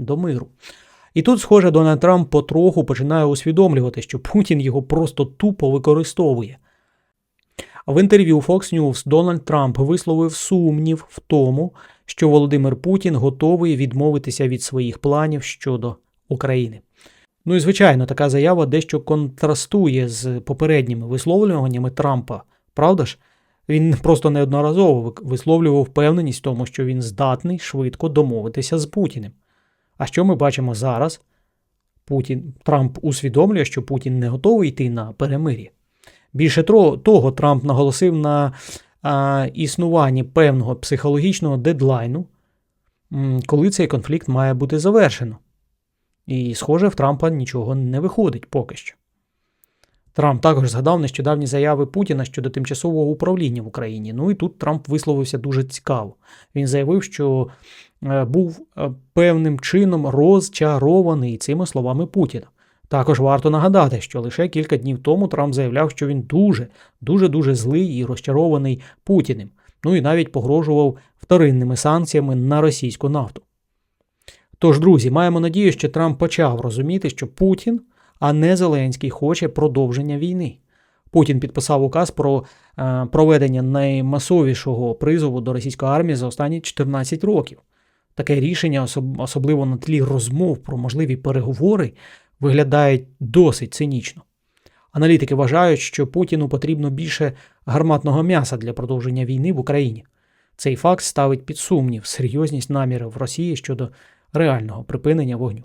до миру. І тут, схоже, Дональд Трамп потроху починає усвідомлювати, що Путін його просто тупо використовує. В інтерв'ю Fox News Дональд Трамп висловив сумнів в тому, що Володимир Путін готовий відмовитися від своїх планів щодо України. Ну і звичайно, така заява дещо контрастує з попередніми висловлюваннями Трампа, правда ж? Він просто неодноразово висловлював впевненість в тому, що він здатний швидко домовитися з Путіним. А що ми бачимо зараз? Путін, Трамп усвідомлює, що Путін не готовий йти на перемир'я. Більше того, Трамп наголосив на а, існуванні певного психологічного дедлайну, коли цей конфлікт має бути завершено. І, схоже, в Трампа нічого не виходить поки що. Трамп також згадав нещодавні заяви Путіна щодо тимчасового управління в Україні. Ну і тут Трамп висловився дуже цікаво. Він заявив, що був е, певним чином розчарований цими словами Путіна. Також варто нагадати, що лише кілька днів тому Трамп заявляв, що він дуже, дуже дуже злий і розчарований Путіним. Ну і навіть погрожував вторинними санкціями на російську нафту. Тож, друзі, маємо надію, що Трамп почав розуміти, що Путін, а не Зеленський, хоче продовження війни. Путін підписав указ про е, проведення наймасовішого призову до російської армії за останні 14 років. Таке рішення, особливо на тлі розмов про можливі переговори, виглядає досить цинічно. Аналітики вважають, що Путіну потрібно більше гарматного м'яса для продовження війни в Україні. Цей факт ставить під сумнів серйозність намірів Росії щодо реального припинення вогню.